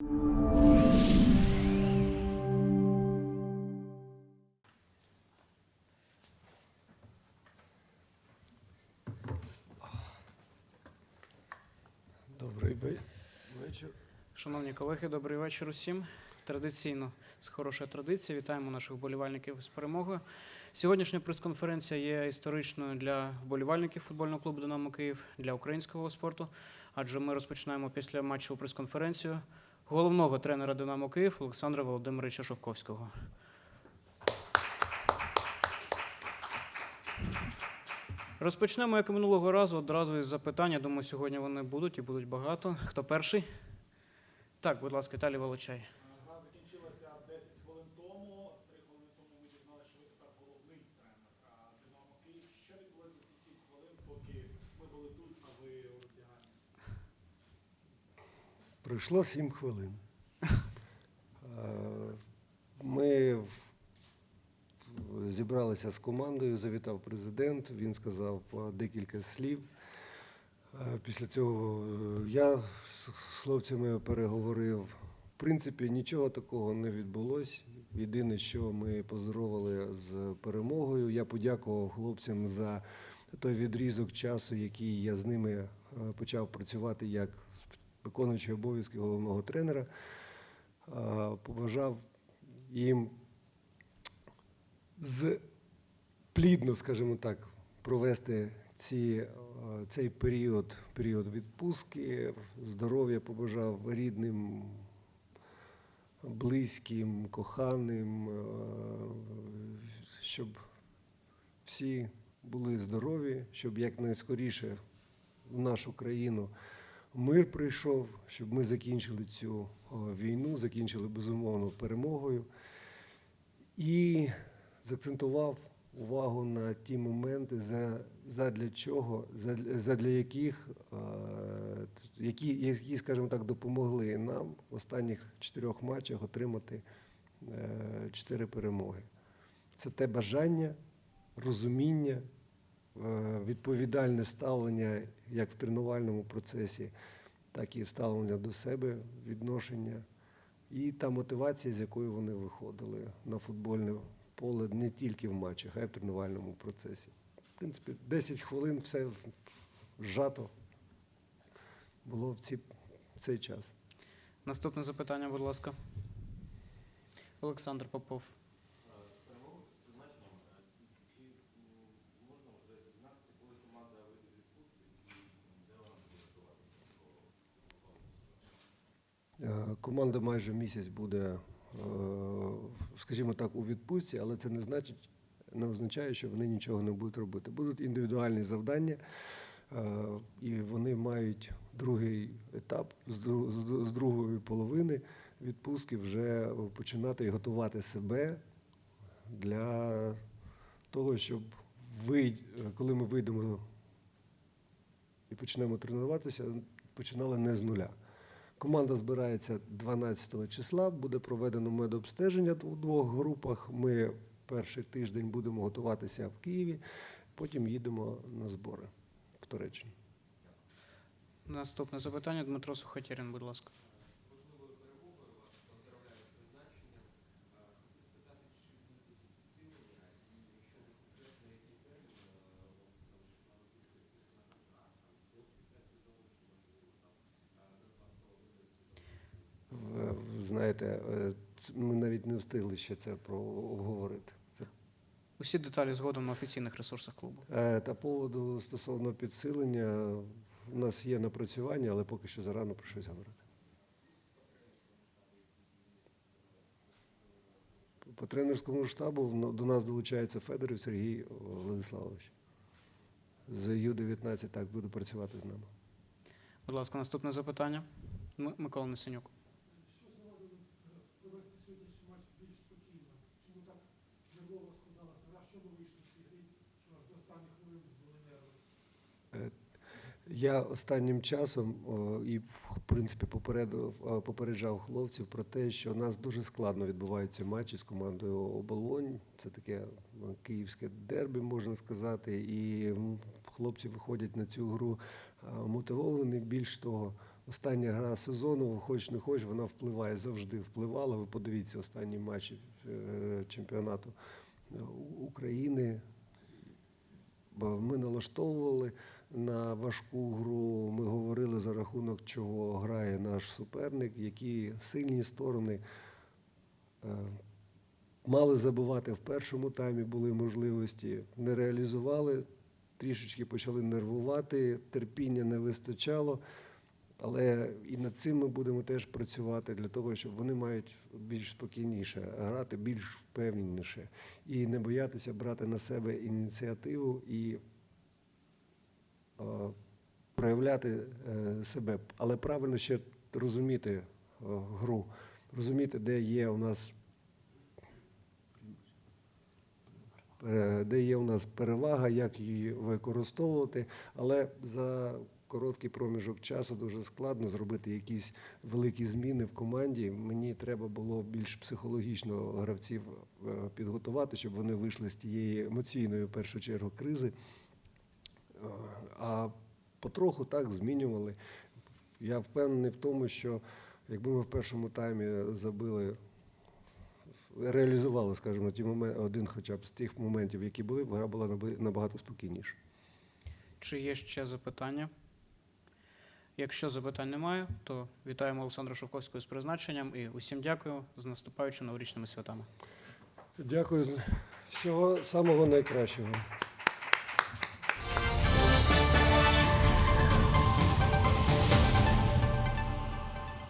Добрий вечір. Шановні колеги, добрий вечір усім. Традиційно з хорошої традиції вітаємо наших вболівальників з перемогою. Сьогоднішня прес-конференція є історичною для вболівальників футбольного клубу Динамо Київ для українського спорту, адже ми розпочинаємо після матчу прес-конференцію головного тренера Динамо Київ Олександра Володимировича Шовковського. Розпочнемо, як минулого разу, одразу із запитання. Думаю, сьогодні вони будуть і будуть багато. Хто перший? Так, будь ласка, Віталій Волочай. Гра закінчилася 10 хвилин тому. Три хвилини тому ви дізнали, що ви тепер головний тренер Динамо Київ. Що відбулося ці 7 хвилин, поки ми були тут, а ви? Пройшло сім хвилин. Е, Ми зібралися з командою, завітав президент, він сказав декілька слів. Е, Після цього е, я з хлопцями переговорив. В принципі, нічого такого не відбулося. Єдине, що ми поздоровали з перемогою. Я подякував хлопцям за той відрізок часу, який я з ними почав працювати як виконуючий обов'язки головного тренера. Побажав їм з плідно, скажімо так, провести ці, цей період, період відпустки, здоров'я побажав рідним, близьким, коханим, щоб всі були здорові, щоб якнайскоріше в нашу країну мир прийшов, щоб ми закінчили цю війну, закінчили безумовно перемогою. І заакцентував увагу на ті моменти, за, задля чого, задля, задля яких, е, які, які, скажімо так, допомогли нам в останніх чотирьох матчах отримати е, чотири перемоги. Це те бажання, розуміння, е, відповідальне ставлення як в тренувальному процесі, так і ставлення до себе, відношення. І та мотивація, з якою вони виходили на футбольне поле не тільки в матчах, а й в тренувальному процесі. В принципі, 10 хвилин все зжато було в, ці, в цей час. Наступне запитання, будь ласка. Олександр Попов. Команда майже місяць буде, е, скажімо так, у відпустці, але це не значить, не означає, що вони нічого не будуть робити. Будуть індивідуальні завдання, е, і вони мають другий етап з дру- з дру- з другої половини відпустки вже починати і готувати себе для того, щоб ви, коли ми вийдемо і почнемо тренуватися, починали не з нуля. Команда збирається 12 числа, буде проведено медобстеження у двох групах. Ми перший тиждень будемо готуватися в Києві, потім їдемо на збори в Туреччині. Наступне запитання Дмитро Сухотєрін, будь ласка. Ви ви знаєте, е, ми навіть не встигли ще це обговорити. Усі деталі згодом на офіційних ресурсах клубу. Е, Та поводу стосовно підсилення, в нас є напрацювання, але поки що зарано про щось говорити. По тренерському штабу до нас долучається Федорів Сергій Владиславович. З Ю-19 так буде працювати з нами. Будь ласка, наступне запитання. Микола Несенюк. Що завадило провести сьогоднішній матч більш спокійно? Чому так нервово складалася гра? Що ви вийшли з цієї гри? Що аж до останніх хвилин були нерви? Я останнім часом і в принципі попередив, е, попереджав хлопців про те, що у нас дуже складно відбуваються матчі з командою Оболонь. Це таке е, київське дербі, можна сказати. І хлопці виходять на цю гру е, мотивовані. Більш того, остання гра сезону, хоч не хоч, вона впливає, завжди впливала. Ви подивіться останні матчі е, чемпіонату е, України. Ми налаштовували на важку гру. Ми говорили за рахунок чого грає наш суперник, які сильні сторони. Е, Мали забивати в першому таймі, були можливості, не реалізували, трішечки почали нервувати, терпіння не вистачало. Але і над цим ми будемо теж працювати для того, щоб вони мають більш спокійніше грати, більш впевненіше і не боятися брати на себе ініціативу і проявляти е, себе. Але правильно ще розуміти е, гру, розуміти, де є у нас е, де є у нас перевага, як її використовувати, але за короткий проміжок часу дуже складно зробити якісь великі зміни в команді. Мені треба було більш психологічно гравців е, підготувати, щоб вони вийшли з тієї емоційної, в першу чергу, кризи. А потроху так змінювали. Я впевнений в тому, що якби ми в першому таймі забили реалізували, скажімо, ті моменти, один хоча б з тих моментів, які були, гра була набагато спокійніша. Чи є ще запитання? Якщо запитань немає, то вітаємо Олександра Шовковського з призначенням і усім дякую з наступаючими новорічними святами. Дякую. Всього самого найкращого.